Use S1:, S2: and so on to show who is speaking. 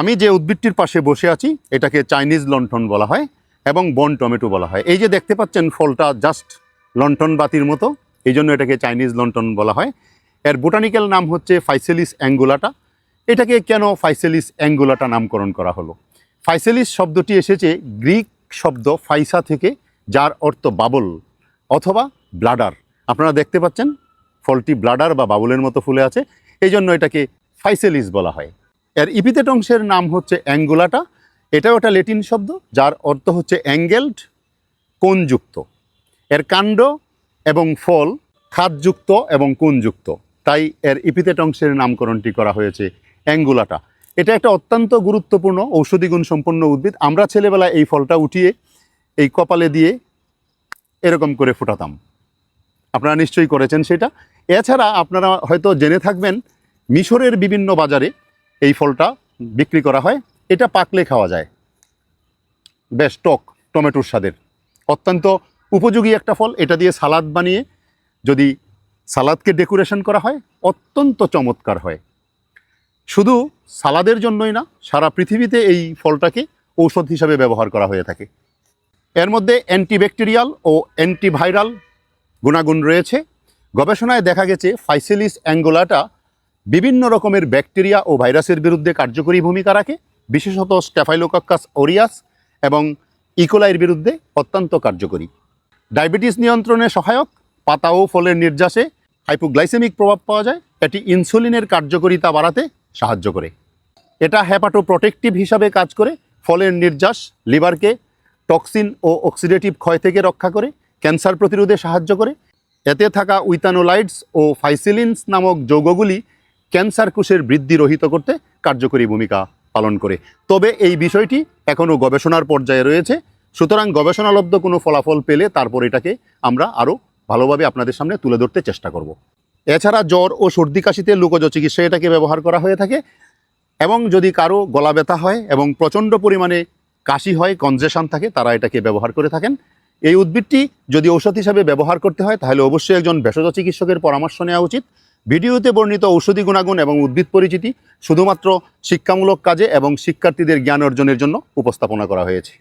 S1: আমি যে উদ্ভিদটির পাশে বসে আছি, এটাকে চাইনিজ লন্ঠন বলা হয় এবং বন টমেটো বলা হয়। এই যে দেখতে পাচ্ছেন, ফলটা জাস্ট লন্ঠন বাতির মতো, এই জন্য এটাকে চাইনিজ লন্ঠন বলা হয়। এর বোটানিক্যাল নাম হচ্ছে ফাইসেলিস অ্যাঙ্গুলাটা। এটাকে কেন ফাইসেলিস অ্যাঙ্গুলাটা নামকরণ করা হলো? ফাইসেলিস শব্দটি এসেছে গ্রিক শব্দ ফাইসা থেকে, যার অর্থ বাবল অথবা ব্লাডার। আপনারা দেখতে পাচ্ছেন, ফলটি ব্লাডার বা বাবুলের মতো ফুলে আছে, এই জন্য এটাকে ফাইসেলিস বলা হয়। এর ইপিতেট অংশের নাম হচ্ছে অ্যাঙ্গুলাটা। এটাও একটা লেটিন শব্দ, যার অর্থ হচ্ছে অ্যাঙ্গেলড, কোণযুক্ত। এর কাণ্ড এবং ফল খাদযুক্ত এবং কোণযুক্ত। তাই এর ইপিতেট অংশের নামকরণটি করা হয়েছে অ্যাঙ্গুলাটা। এটা একটা অত্যন্ত গুরুত্বপূর্ণ ঔষধি গুণ সম্পন্ন উদ্ভিদ। আমরা ছেলেবেলায় এই ফলটা উঠিয়ে এই কপালে দিয়ে এরকম করে ফোটাতাম। আপনারা নিশ্চয়ই করেছেন সেটা। এছাড়া আপনারা হয়তো জেনে থাকবেন, মিশরের বিভিন্ন বাজারে এই ফলটা বিক্রি করা হয়। এটা পাকলে খাওয়া যায়। বেশ, টক, টমেটোর স্বাদের। অত্যন্ত উপযোগী একটা ফল। এটা দিয়ে সালাদ বানিয়ে যদি সালাদকে ডেকোরেশন করা হয়, অত্যন্ত চমৎকার হয়। শুধু সালাদের জন্যই না, সারা পৃথিবীতে এই ফলটাকে ঔষধ হিসাবে ব্যবহার করা হয়ে থাকে। এর মধ্যে অ্যান্টিব্যাকটেরিয়াল ও অ্যান্টিভাইরাল গুণাগুণ রয়েছে। গবেষণায় দেখা গেছে, ফাইসেলিস অ্যাঙ্গোলাটা বিভিন্ন রকমের ব্যাকটেরিয়া ও ভাইরাসের বিরুদ্ধে কার্যকরী ভূমিকা রাখে, বিশেষত স্ট্যাফাইলোকাক্কাস ওরিয়াস এবং ইকোলাইয়ের বিরুদ্ধে অত্যন্ত কার্যকরী। ডায়াবেটিস নিয়ন্ত্রণে সহায়ক, পাতা ও ফলের নির্যাসে হাইপোগ্লাইসেমিক প্রভাব পাওয়া যায়, এটি ইনসুলিনের কার্যকারিতা বাড়াতে সাহায্য করে। এটা হ্যাপাটো প্রোটেকটিভ হিসাবে কাজ করে, ফলের নির্যাস, লিভারকে টক্সিন ও অক্সিডেটিভ ক্ষয় থেকে রক্ষা করে, ক্যান্সার প্রতিরোধে সাহায্য করে। এতে থাকা উইথানোলাইডস ও ফাইসিলিনস নামক যৌগগুলি ক্যান্সার কোষের বৃদ্ধি রহিত করতে কার্যকরী ভূমিকা পালন করে। তবে এই বিষয়টি এখনও গবেষণার পর্যায়ে রয়েছে। সুতরাং গবেষণালব্ধ কোনো ফলাফল পেলে তারপর এটাকে আমরা আরও ভালোভাবে আপনাদের সামনে তুলে ধরতে চেষ্টা করব। এছাড়া জ্বর ও সর্দি কাশিতে লুকোজ চিকিৎসা এটাকে ব্যবহার করা হয়ে থাকে এবং যদি কারও গলা ব্যথা হয় এবং প্রচণ্ড পরিমাণে কাশি হয়, কনজেশন থাকে, তারা এটাকে ব্যবহার করে থাকেন। এই উদ্ভিদটি যদি ঔষধ হিসাবে ব্যবহার করতে হয়, তাহলে অবশ্যই একজন ভেষজ চিকিৎসকের পরামর্শ নেওয়া উচিত। ভিডিওতে বর্ণিত ঔষধি গুণাগুণ এবং উদ্ভিদ পরিচিতি শুধুমাত্র শিক্ষামূলক কাজে এবং শিক্ষার্থীদের জ্ঞান অর্জনের জন্য উপস্থাপনা করা হয়েছে।